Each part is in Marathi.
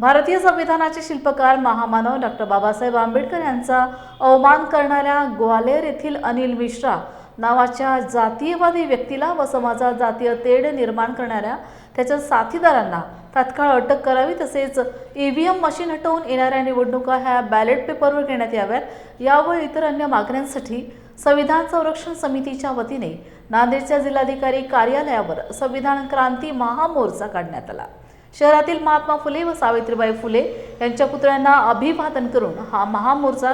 भारतीय संविधानाचे शिल्पकार महामानव डॉक्टर बाबासाहेब आंबेडकर यांचा अवमान करणाऱ्या ग्वालेर येथील अनिल मिश्रा नावाच्या जातीयवादी व्यक्तीला व समाजात जातीय तेढ निर्माण करणाऱ्या त्याच्या साथीदारांना तात्काळ अटक करावी तसेच ईव्हीएम मशीन हटवून येणाऱ्या निवडणुका ह्या बॅलेट पेपरवर घेण्यात याव्यात. यावर इतर अन्य मागण्यांसाठी संविधान संरक्षण समितीच्या वतीने नांदेडच्या जिल्हाधिकारी कार्यालयावर संविधान क्रांती महामोर्चा काढण्यात आला. शहरातील महात्मा फुले व सावित्रीबाई फुले यांच्या पुतळ्यांना अभिवादन करून हा महामोर्चा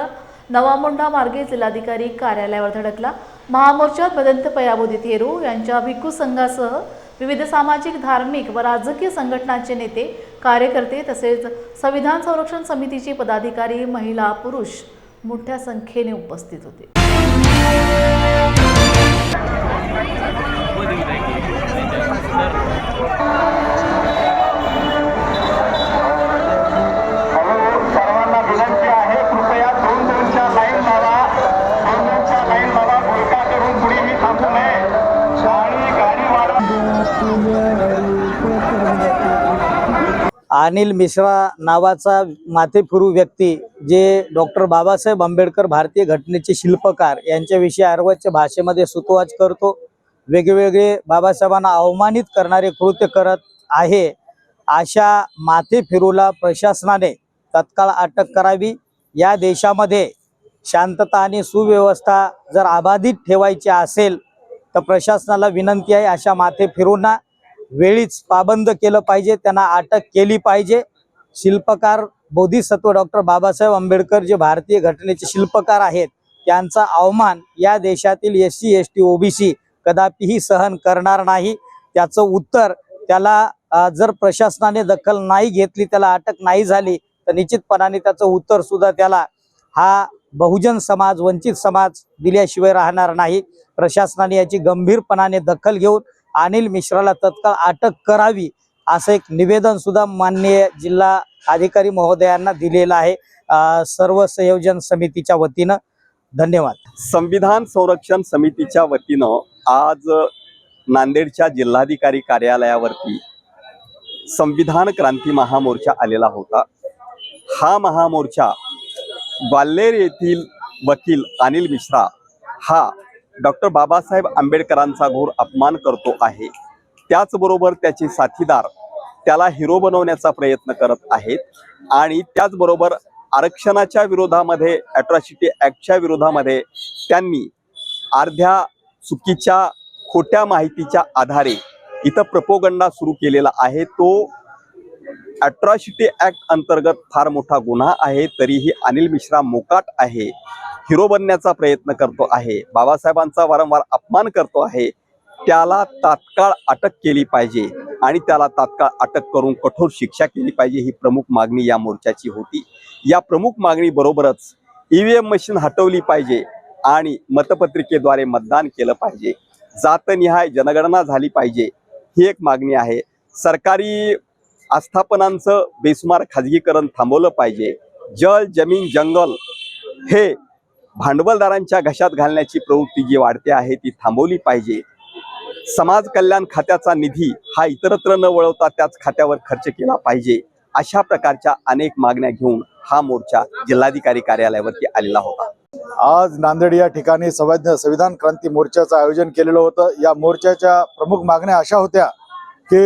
नवामोंढा मार्गे जिल्हाधिकारी कार्यालयावर धडकला. महामोर्चात भदंत पयाबोधी थेरू यांच्या भिक्खू संघासह विविध सामाजिक धार्मिक व राजकीय संघटनांचे नेते कार्यकर्ते तसेच संविधान संरक्षण समितीचे पदाधिकारी महिला पुरुष मोठ्या संख्येने उपस्थित होते. अनिल मिश्रा नावाचा माथेफिरू व्यक्ती जे डॉक्टर बाबासाहेब आंबेडकर भारतीय घटनेचे शिल्पकार यांच्याविषयी अर्वाच्या भाषेमध्ये सुतवाच करतो. वेगवेगळे बाबासाहेबांना अवमानित करणारे कृत्य करत आहे. अशा माथेफिरूला प्रशासनाने तत्काळ अटक करावी. या देशामध्ये शांतता आणि सुव्यवस्था जर अबाधित ठेवायची असेल तर प्रशासनाला विनंती आहे अशा माथेफिरूंना वेळीच पाबंद केलं पाहिजे त्यांना अटक केली पाहिजे. शिल्पकार बोधिसत्व डॉक्टर बाबासाहेब आंबेडकर जे भारतीय घटनेचे शिल्पकार आहेत त्यांचा अवमान या देशातील S C S T OBC कदापिही सहन करणार नाही. त्याचं उत्तर त्याला जर प्रशासनाने दखल नाही घेतली त्याला अटक नाही झाली तर निश्चितपणाने त्याचं उत्तर सुद्धा त्याला हा बहुजन समाज वंचित समाज दिल्याशिवाय राहणार नाही. प्रशासनाने याची गंभीरपणाने दखल घेऊन अनिल मिश्राला तत्काळ अटक करावी असं एक निवेदन सुद्धा माननीय जिल्हा अधिकारी महोदयांना दिलेलं आहे. सर्व संयोजन समितीच्या वतीनं धन्यवाद. संविधान संरक्षण समितीच्या वतीनं आज नांदेडच्या जिल्हाधिकारी कार्यालयावरती संविधान क्रांती महामोर्चा आलेला होता. हा महामोर्चा ग्वाल्हेर येथील वकील अनिल मिश्रा हा डॉक्टर बाबासाहेब आंबेडकरांचा घोर अपमान करतो आहे. त्याचबरोबर त्याचे साथीदार त्याला हिरो बनवण्याचा प्रयत्न करत आहेत. आणि त्याचबरोबर आरक्षणाच्या विरोधामध्ये अट्रॉसिटी ॲक्टच्या विरोधामध्ये त्यांनी अर्ध्या चुकीच्या खोट्या माहितीच्या आधारे इथं प्रपोगंडा सुरू केलेला आहे. तो अट्रॉसिटी ॲक्ट अंतर्गत फार मोठा गुन्हा आहे. तरीही अनिल मिश्रा मोकाट आहे. हिरो बनण्याचा प्रयत्न करतो आहे. बाबासाहेबांचा वारंवार अपमान करतो आहे. त्याला तात्काळ अटक केली पाहिजे आणि त्याला तात्काळ अटक करून कठोर शिक्षा केली पाहिजे ही प्रमुख मागणी या मोर्चाची होती. या प्रमुख मागणी बरोबरच ईव्हीएम मशीन हटवली पाहिजे आणि मतपत्रिकेद्वारे मतदान केलं पाहिजे. जातनिहाय जनगणना झाली पाहिजे ही एक मागणी आहे. सरकारी आस्थापनांचं बेसुमार खाजगीकरण थांबवलं पाहिजे. जल जमीन जंगल हे भांडवलदारांच्या घशात घालण्याची प्रवृत्ती जी वाढते आहे ती थांबवली पाहिजे. समाज कल्याण खात्याचा निधी हा इतरत्र न वळवता त्याच खात्यावर खर्च केला पाहिजे अशा प्रकारच्या अनेक मागण्या घेऊन हा मोर्चा जिल्हाधिकारी कार्यालयावरती आलेला होता. आज नांदेड या ठिकाणी संविधान संविधान क्रांती मोर्चाचं आयोजन केलेलं होतं. या मोर्चाच्या प्रमुख मागण्या अशा होत्या की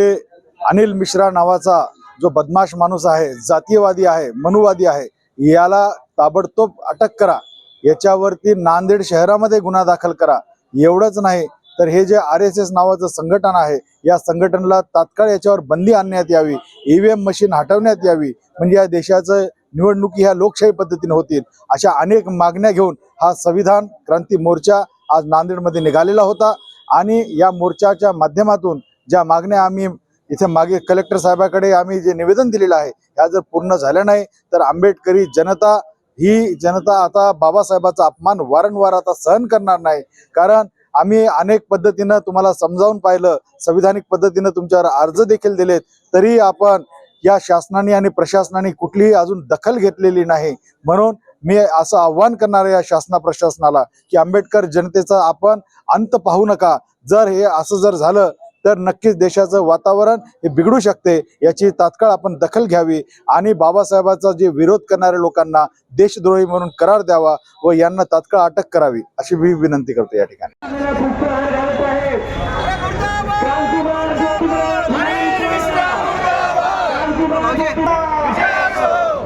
अनिल मिश्रा नावाचा जो बदमाश माणूस आहे जातीयवादी आहे मनुवादी आहे याला ताबडतोब अटक करा. याच्यावरती नांदेड शहरामध्ये गुन्हा दाखल करा. एवढंच नाही तर हे जे आर एस एस नावाचं संघटन आहे या संघटनेला तात्काळ याच्यावर बंदी आणण्यात यावी ईव्हीएम मशीन हटवण्यात यावी म्हणजे या देशाचं निवडणुकी ह्या लोकशाही पद्धतीने होतील अशा अनेक मागण्या घेऊन हा संविधान क्रांती मोर्चा आज नांदेडमध्ये निघालेला होता. आणि या मोर्चाच्या माध्यमातून ज्या मागण्या आम्ही इथे मागे कलेक्टर साहेबाकडे आम्ही जे निवेदन दिलेलं आहे ह्या जर पूर्ण झाल्या नाही तर आंबेडकरी जनता ही जनता आता बाबासाहेबाचा अपमान वारंवार आता सहन करणार नाही. कारण आम्ही अनेक पद्धतीनं तुम्हाला समजावून पाहिलं संविधानिक पद्धतीनं तुमच्यावर अर्ज देखील दिलेत तरी आपण या शासनाने आणि प्रशासनाने कुठलीही अजून दखल घेतलेली नाही. म्हणून मी असं आव्हान करणार आहे या शासना प्रशासनाला की आंबेडकर जनतेचा आपण अंत पाहू नका. जर हे असं जर झालं तर नक्कीच देशाचं वातावरण हे बिघडू शकते याची तात्काळ आपण दखल घ्यावी आणि बाबासाहेबांचा जे विरोध करणाऱ्या लोकांना देशद्रोही म्हणून करार द्यावा व यांना तात्काळ अटक करावी अशी मी विनंती करतो या ठिकाणी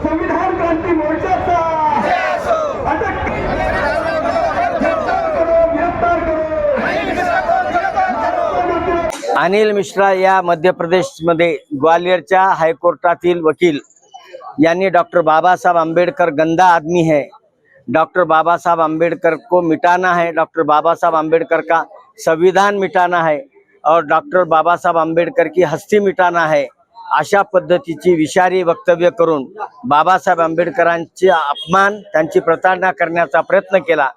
संविधान क्रांती मोर्चाचा अटक गिरफ्तार करो गिरफ्तार करो अनिल मिश्रा या मध्य प्रदेशमध्ये ग्वालियरच्या हायकोर्टातील वकील. यांनी डॉक्टर बाबासाहेब आंबेडकर गंदा आदमी है. डॉक्टर बाबासाहेब आंबेडकर को मिटाना है. डॉक्टर बाबासाहेब आंबेडकर का संविधान मिटाना है. और डॉक्टर बाबासाहेब आंबेडकर की हस्ती मिटाना है. अशा पद्धतीची विषारी वक्तव्य करून बाबासाहेब आंबेडकरांचे अपमान त्यांची प्रताडणा करण्याचा प्रयत्न केला.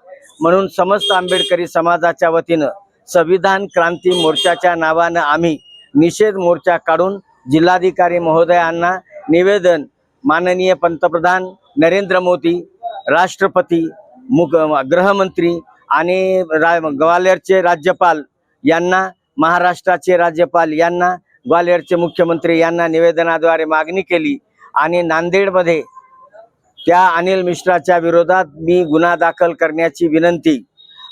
म्हणून समस्त आंबेडकरी समाजाच्या वतीनं संविधान क्रांती मोर्चाच्या नावानं आम्ही निषेध मोर्चा काढून जिल्हाधिकारी महोदयांना निवेदन माननीय पंतप्रधान नरेंद्र मोदी राष्ट्रपती मुख गृहमंत्री आणि रा ग्वालियरचे राज्यपाल यांना महाराष्ट्राचे राज्यपाल यांना ग्वालियरचे मुख्यमंत्री यांना निवेदनाद्वारे मागणी केली आणि नांदेडमध्ये त्या अनिल मिश्राच्या विरोधात मी गुन्हा दाखल करण्याची विनंती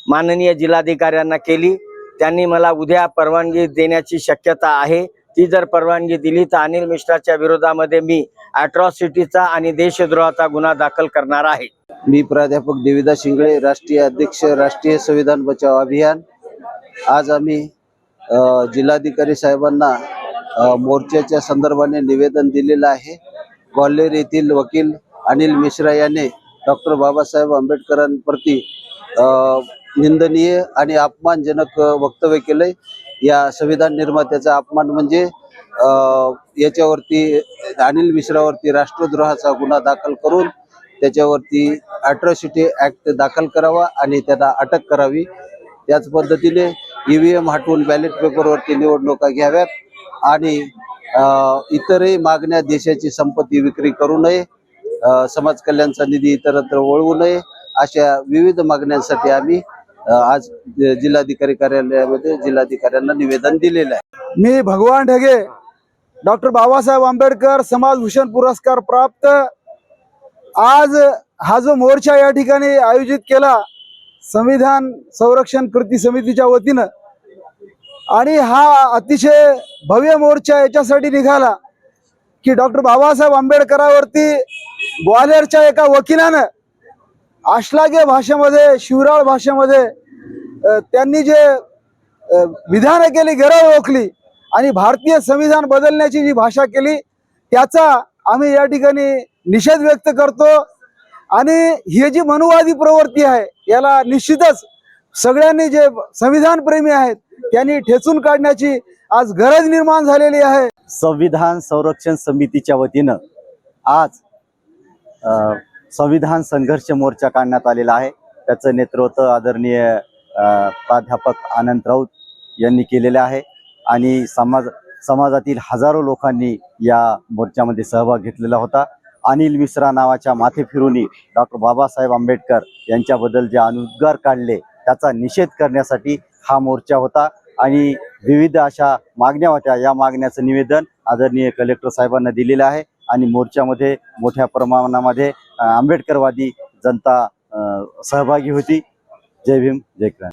माननीय जिल्हाधिकाऱ्यांना केली. त्यांनी मला उद्या परवानगी देण्याची शक्यता आहे. ती जर परवानगी दिली तर अनिल मिश्राच्या विरोधामध्ये मी अट्रॉसिटीचा आणि देशद्रोहाचा गुन्हा दाखल करणार आहे. मी प्राध्यापक देविदास शिंगळे राष्ट्रीय अध्यक्ष राष्ट्रीय संविधान बचाव अभियान. आज आम्ही जिल्हाधिकारी साहेबांना मोर्चाच्या संदर्भाने निवेदन दिलेलं आहे. ग्वाल्हेर येथील वकील अनिल मिश्रा याने डॉक्टर बाबासाहेब आंबेडकरांप्रती निंदनीय आणि अपमानजनक वक्तव्य केलंय. या संविधान निर्मात्याचा अपमान म्हणजे अ, याच्यावरती अनिल मिश्रावरती राष्ट्रद्रोहाचा गुन्हा दाखल करून त्याच्यावरती अट्रॉसिटी ऍक्ट दाखल करावा आणि त्यांना अटक करावी. त्याच पद्धतीने ईव्हीएम हटवून बॅलेट पेपरवरती निवडणुका घ्याव्यात आणि अ, इतरही मागण्या देशाची संपत्ती विक्री करू नये अ, समाज कल्याणचा निधी इतरत्र वळवू नये अशा विविध मागण्यांसाठी आम्ही आज जिल्हाधिकारी कार्यालयामध्ये जिल्हाधिकाऱ्यांना निवेदन दिलेलं आहे. मी भगवान ढगे डॉक्टर बाबासाहेब आंबेडकर समाजभूषण पुरस्कार प्राप्त. आज हा जो मोर्चा या ठिकाणी आयोजित केला संविधान संरक्षण कृती समितीच्या वतीनं आणि हा अतिशय भव्य मोर्चा याच्यासाठी निघाला की डॉक्टर बाबासाहेब आंबेडकरावरती ग्वालियरच्या एका वकिलानं आश्लाघ्य भाषेमध्ये शिवराळ भाषेमध्ये त्यांनी जे विधानं केली गरज ओळखली आणि भारतीय संविधान बदलण्याची जी भाषा केली त्याचा आम्ही या ठिकाणी निषेध व्यक्त करतो. आणि ही जी मनुवादी प्रवृत्ती आहे याला निश्चितच सगळ्यांनी जे संविधान प्रेमी आहेत त्यांनी ठेचून काढण्याची आज गरज निर्माण झालेली आहे. संविधान संरक्षण समितीच्या वतीनं आज संविधान संघर्ष मोर्चा काढण्यात आलेला आहे. त्याचं नेतृत्व आदरणीय प्राध्यापक आनंद राऊत यांनी केलेलं आहे. आणि समाज समाजातील हजारो लोकांनी या मोर्चामध्ये सहभाग घेतलेला होता. अनिल मिश्रा नावाच्या माथेफिरूनी डॉक्टर बाबासाहेब आंबेडकर यांच्याबद्दल जे अनुद्गार काढले त्याचा निषेध करण्यासाठी हा मोर्चा होता. आणि विविध अशा मागण्या होत्या. या मागण्याचं निवेदन आदरणीय कलेक्टर साहेबांना दिलेलं आहे. आणि मोर्चामध्ये मोठ्या प्रमाणामध्ये आंबेडकरवादी जनता सहभागी होती. जय भीम जय क्रांती.